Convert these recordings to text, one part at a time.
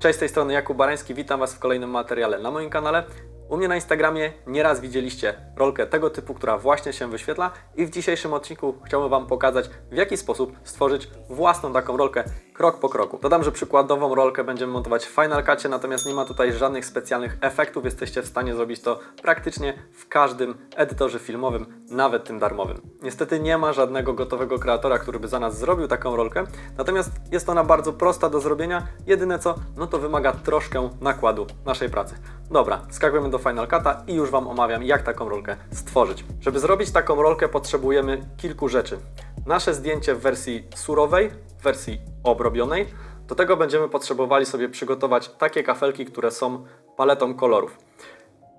Cześć, z tej strony Jakub Barański, witam Was w kolejnym materiale na moim kanale. U mnie na Instagramie nieraz widzieliście rolkę tego typu, która właśnie się wyświetla i w dzisiejszym odcinku chciałbym Wam pokazać, w jaki sposób stworzyć własną taką rolkę krok po kroku. Dodam, że przykładową rolkę będziemy montować w Final Cutie, natomiast nie ma tutaj żadnych specjalnych efektów, jesteście w stanie zrobić to praktycznie w każdym edytorze filmowym, nawet tym darmowym. Niestety nie ma żadnego gotowego kreatora, który by za nas zrobił taką rolkę, natomiast jest ona bardzo prosta do zrobienia, jedyne co, no to wymaga troszkę nakładu naszej pracy. Dobra, skakujemy do Final Cut'a i już Wam omawiam, jak taką rolkę stworzyć. Żeby zrobić taką rolkę potrzebujemy kilku rzeczy. Nasze zdjęcie w wersji surowej, w wersji obrobionej. Do tego będziemy potrzebowali sobie przygotować takie kafelki, które są paletą kolorów.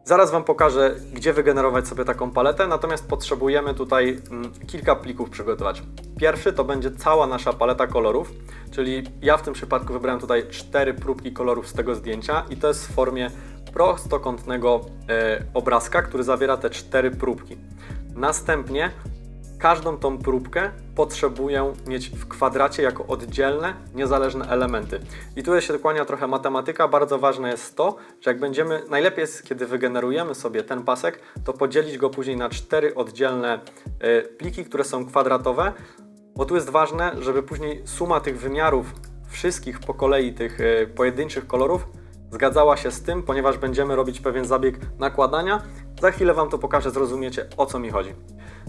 Zaraz Wam pokażę, gdzie wygenerować sobie taką paletę, natomiast potrzebujemy tutaj mm, kilka plików przygotować. Pierwszy to będzie cała nasza paleta kolorów, czyli ja w tym przypadku wybrałem tutaj cztery próbki kolorów z tego zdjęcia i to jest w formie prostokątnego e, obrazka, który zawiera te cztery próbki. Następnie każdą tą próbkę potrzebuję mieć w kwadracie jako oddzielne, niezależne elementy. I tu się kłania trochę matematyka. Bardzo ważne jest to, że jak będziemy, najlepiej jest, kiedy wygenerujemy sobie ten pasek, to podzielić go później na cztery oddzielne e, pliki, które są kwadratowe, bo tu jest ważne, żeby później suma tych wymiarów wszystkich po kolei tych e, pojedynczych kolorów zgadzała się z tym, ponieważ będziemy robić pewien zabieg nakładania. Za chwilę Wam to pokażę, zrozumiecie o co mi chodzi.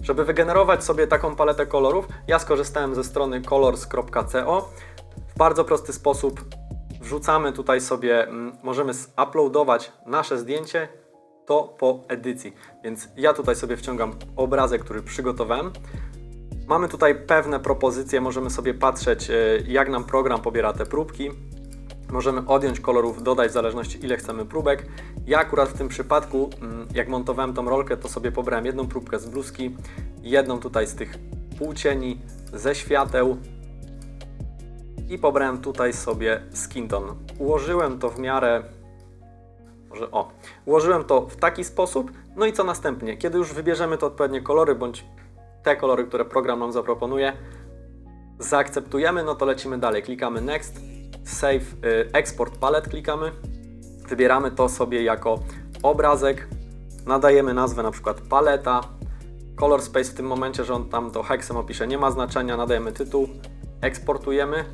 Żeby wygenerować sobie taką paletę kolorów, ja skorzystałem ze strony colors.co. W bardzo prosty sposób wrzucamy tutaj sobie, mm, możemy uploadować nasze zdjęcie to po edycji. Więc ja tutaj sobie wciągam obrazek, który przygotowałem. Mamy tutaj pewne propozycje, możemy sobie patrzeć, e, jak nam program pobiera te próbki. Możemy odjąć kolorów, dodać w zależności ile chcemy próbek. Ja akurat w tym przypadku, mm, jak montowałem tą rolkę, to sobie pobrałem jedną próbkę z bluzki, jedną tutaj z tych półcieni, ze świateł i pobrałem tutaj sobie skin tone. Ułożyłem to w miarę może o, ułożyłem to w taki sposób, no i co następnie? Kiedy już wybierzemy te odpowiednie kolory, bądź te kolory, które program nam zaproponuje, zaakceptujemy, no to lecimy dalej. Klikamy Next, Save, y, Export Palette klikamy, wybieramy to sobie jako obrazek, nadajemy nazwę na przykład paleta, color space w tym momencie, że on tam to heksem opisze, nie ma znaczenia, nadajemy tytuł, eksportujemy,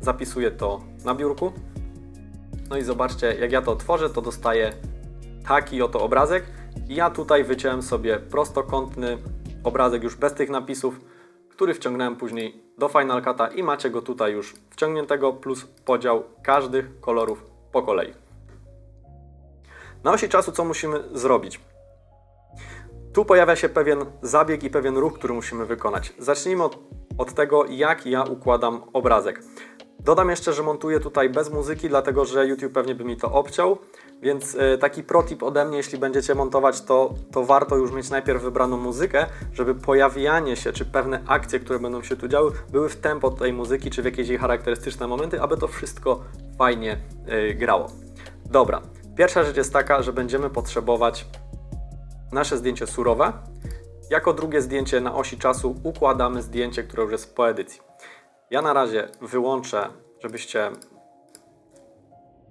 zapisuję to na biurku. No i zobaczcie, jak ja to otworzę, to dostaję taki oto obrazek. Ja tutaj wyciąłem sobie prostokątny obrazek już bez tych napisów, który wciągnąłem później do Final Cut'a i macie go tutaj już wciągniętego plus podział każdych kolorów po kolei. Na osi czasu co musimy zrobić? Tu pojawia się pewien zabieg i pewien ruch, który musimy wykonać. Zacznijmy od, od tego, jak ja układam obrazek. Dodam jeszcze, że montuję tutaj bez muzyki, dlatego że YouTube pewnie by mi to obciął, więc e, taki protip ode mnie, jeśli będziecie montować, to, to warto już mieć najpierw wybraną muzykę, żeby pojawianie się, czy pewne akcje, które będą się tu działy, były w tempo tej muzyki, czy w jakieś jej charakterystyczne momenty, aby to wszystko fajnie e, grało. Dobra, pierwsza rzecz jest taka, że będziemy potrzebować nasze zdjęcie surowe. Jako drugie zdjęcie na osi czasu układamy zdjęcie, które już jest po edycji. Ja na razie wyłączę, żebyście,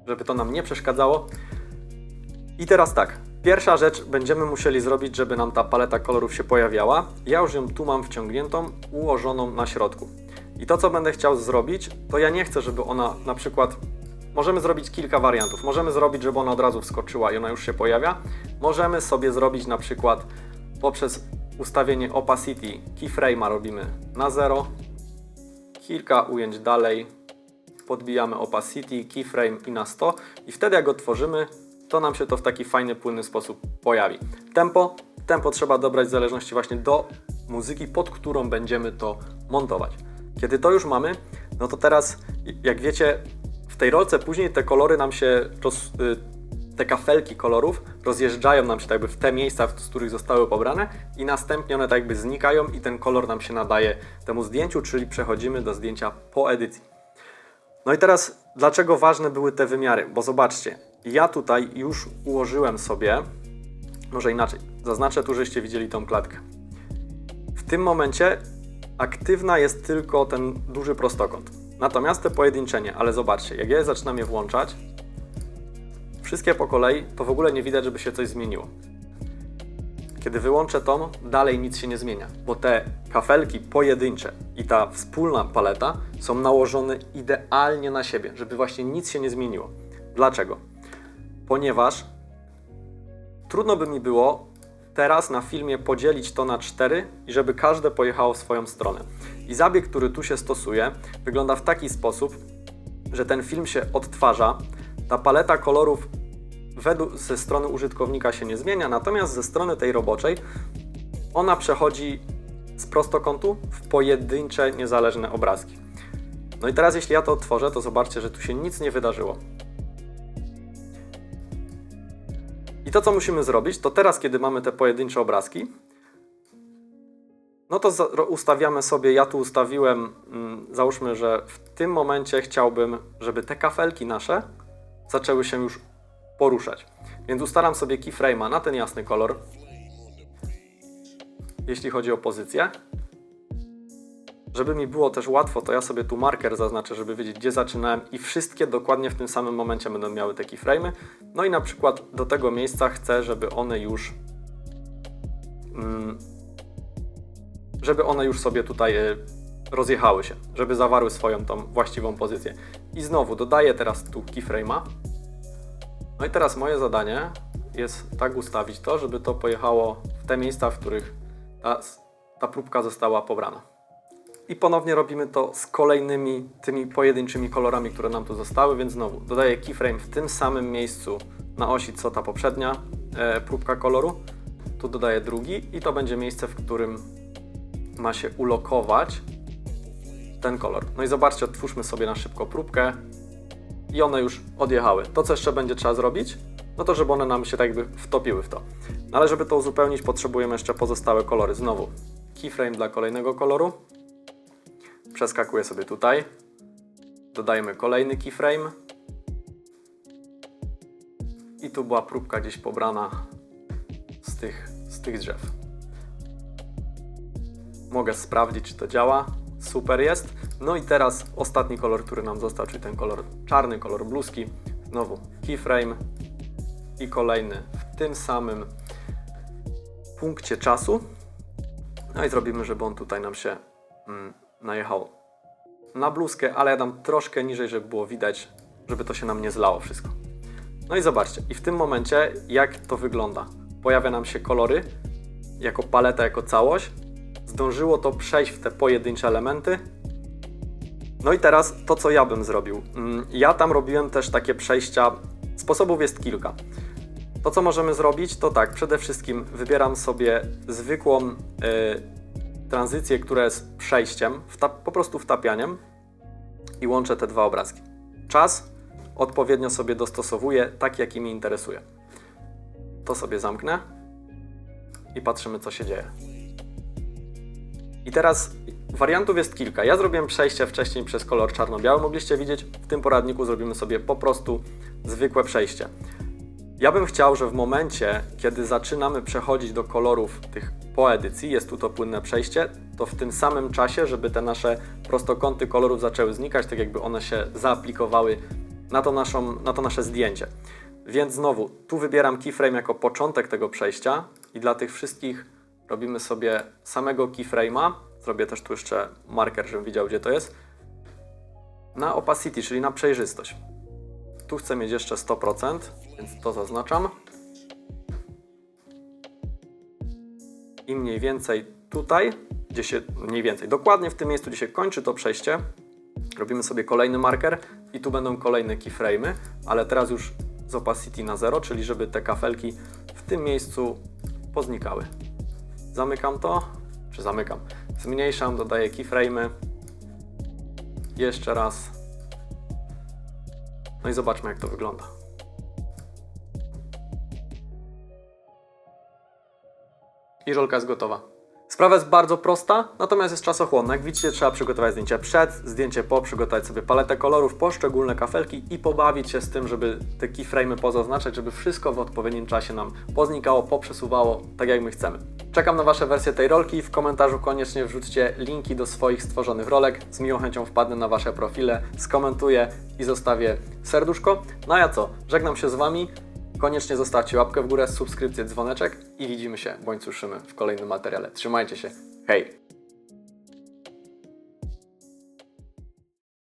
żeby to nam nie przeszkadzało. I teraz tak, pierwsza rzecz będziemy musieli zrobić, żeby nam ta paleta kolorów się pojawiała. Ja już ją tu mam wciągniętą, ułożoną na środku. I to, co będę chciał zrobić, to ja nie chcę, żeby ona na przykład Możemy zrobić kilka wariantów. Możemy zrobić, żeby ona od razu wskoczyła i ona już się pojawia. Możemy sobie zrobić na przykład poprzez ustawienie opacity keyframe'a robimy na 0. Kilka ujęć dalej podbijamy opacity, keyframe i na 100 i wtedy jak go tworzymy, to nam się to w taki fajny, płynny sposób pojawi. Tempo, tempo trzeba dobrać w zależności właśnie do muzyki, pod którą będziemy to montować. Kiedy to już mamy, no to teraz, jak wiecie, w tej rolce później te kolory nam się, roz, y, te kafelki kolorów rozjeżdżają nam się jakby w te miejsca, z których zostały pobrane i następnie one tak jakby znikają i ten kolor nam się nadaje temu zdjęciu, czyli przechodzimy do zdjęcia po edycji. No i teraz, dlaczego ważne były te wymiary? Bo zobaczcie, ja tutaj już ułożyłem sobie, może inaczej, zaznaczę tu, żeście widzieli tą klatkę. W tym momencie aktywna jest tylko ten duży prostokąt. Natomiast te pojedynczenie, ale zobaczcie, jak ja zaczynam je włączać, wszystkie po kolei, to w ogóle nie widać, żeby się coś zmieniło. Kiedy wyłączę tą, dalej nic się nie zmienia, bo te kafelki pojedyncze i ta wspólna paleta są nałożone idealnie na siebie, żeby właśnie nic się nie zmieniło. Dlaczego? Ponieważ trudno by mi było teraz na filmie podzielić to na cztery i żeby każde pojechało w swoją stronę. I zabieg, który tu się stosuje, wygląda w taki sposób, że ten film się odtwarza, ta paleta kolorów według, ze strony użytkownika się nie zmienia, natomiast ze strony tej roboczej ona przechodzi z prostokątu w pojedyncze, niezależne obrazki. No i teraz jeśli ja to otworzę, to zobaczcie, że tu się nic nie wydarzyło. I to, co musimy zrobić, to teraz, kiedy mamy te pojedyncze obrazki, no to ustawiamy sobie, ja tu ustawiłem, mm, załóżmy, że w tym momencie chciałbym, żeby te kafelki nasze zaczęły się już poruszać. Więc ustalam sobie keyframe'a na ten jasny kolor, jeśli chodzi o pozycję. Żeby mi było też łatwo, to ja sobie tu marker zaznaczę, żeby wiedzieć, gdzie zaczynałem i wszystkie dokładnie w tym samym momencie będą miały te keyframe'y. No i na przykład do tego miejsca chcę, żeby one już mm, żeby one już sobie tutaj y, rozjechały się, żeby zawarły swoją tą właściwą pozycję. I znowu dodaję teraz tu keyframe'a. No i teraz moje zadanie jest tak ustawić to, żeby to pojechało w te miejsca, w których ta, ta próbka została pobrana. I ponownie robimy to z kolejnymi tymi pojedynczymi kolorami, które nam tu zostały, więc znowu dodaję keyframe w tym samym miejscu na osi, co ta poprzednia e, próbka koloru. Tu dodaję drugi i to będzie miejsce, w którym ma się ulokować ten kolor. No i zobaczcie, otwórzmy sobie na szybko próbkę i one już odjechały. To, co jeszcze będzie trzeba zrobić, no to żeby one nam się tak jakby wtopiły w to. No ale żeby to uzupełnić, potrzebujemy jeszcze pozostałe kolory. Znowu keyframe dla kolejnego koloru. Przeskakuję sobie tutaj. Dodajemy kolejny keyframe. I tu była próbka gdzieś pobrana z tych, z tych drzew. Mogę sprawdzić, czy to działa. Super jest. No i teraz ostatni kolor, który nam został, czyli ten kolor czarny, kolor bluzki. Znowu keyframe i kolejny w tym samym punkcie czasu. No i zrobimy, żeby on tutaj nam się mm, najechał na bluzkę, ale ja dam troszkę niżej, żeby było widać, żeby to się nam nie zlało wszystko. No i zobaczcie, i w tym momencie jak to wygląda. Pojawia nam się kolory jako paleta, jako całość. Zdążyło to przejść w te pojedyncze elementy. No i teraz to, co ja bym zrobił. Mm, Ja tam robiłem też takie przejścia. Sposobów jest kilka. To, co możemy zrobić, to tak, przede wszystkim wybieram sobie zwykłą y, tranzycję, która jest przejściem, po prostu wtapianiem i łączę te dwa obrazki. Czas odpowiednio sobie dostosowuję, tak jaki mi interesuje. To sobie zamknę i patrzymy, co się dzieje. I teraz wariantów jest kilka. Ja zrobiłem przejście wcześniej przez kolor czarno-biały. Mogliście widzieć, w tym poradniku zrobimy sobie po prostu zwykłe przejście. Ja bym chciał, że w momencie, kiedy zaczynamy przechodzić do kolorów tych po edycji, jest tu to płynne przejście, to w tym samym czasie, żeby te nasze prostokąty kolorów zaczęły znikać, tak jakby one się zaaplikowały na to, naszą, na to nasze zdjęcie. Więc znowu, tu wybieram keyframe jako początek tego przejścia i dla tych wszystkich robimy sobie samego keyframe'a. Zrobię też tu jeszcze marker, żebym widział, gdzie to jest. Na opacity, czyli na przejrzystość. Tu chcę mieć jeszcze 100%, więc to zaznaczam. I mniej więcej tutaj, gdzie się, mniej więcej, dokładnie w tym miejscu, gdzie się kończy to przejście, robimy sobie kolejny marker i tu będą kolejne keyframe'y, ale teraz już z opacity na 0, czyli żeby te kafelki w tym miejscu poznikały. Zamykam to, czy zamykam, zmniejszam, dodaję keyframe'y. Jeszcze raz. No i zobaczmy jak to wygląda. I rolka jest gotowa. Sprawa jest bardzo prosta, natomiast jest czasochłonna. Jak widzicie, trzeba przygotować zdjęcie przed, zdjęcie po, przygotować sobie paletę kolorów, poszczególne kafelki i pobawić się z tym, żeby te keyframe'y pozaznaczać, żeby wszystko w odpowiednim czasie nam poznikało, poprzesuwało, tak jak my chcemy. Czekam na Wasze wersje tej rolki. W komentarzu koniecznie wrzućcie linki do swoich stworzonych rolek. Z miłą chęcią wpadnę na Wasze profile, skomentuję i zostawię serduszko. No a ja co? Żegnam się z Wami. Koniecznie zostawcie łapkę w górę, subskrypcję, dzwoneczek i widzimy się bądź słyszymy w kolejnym materiale. Trzymajcie się. Hej!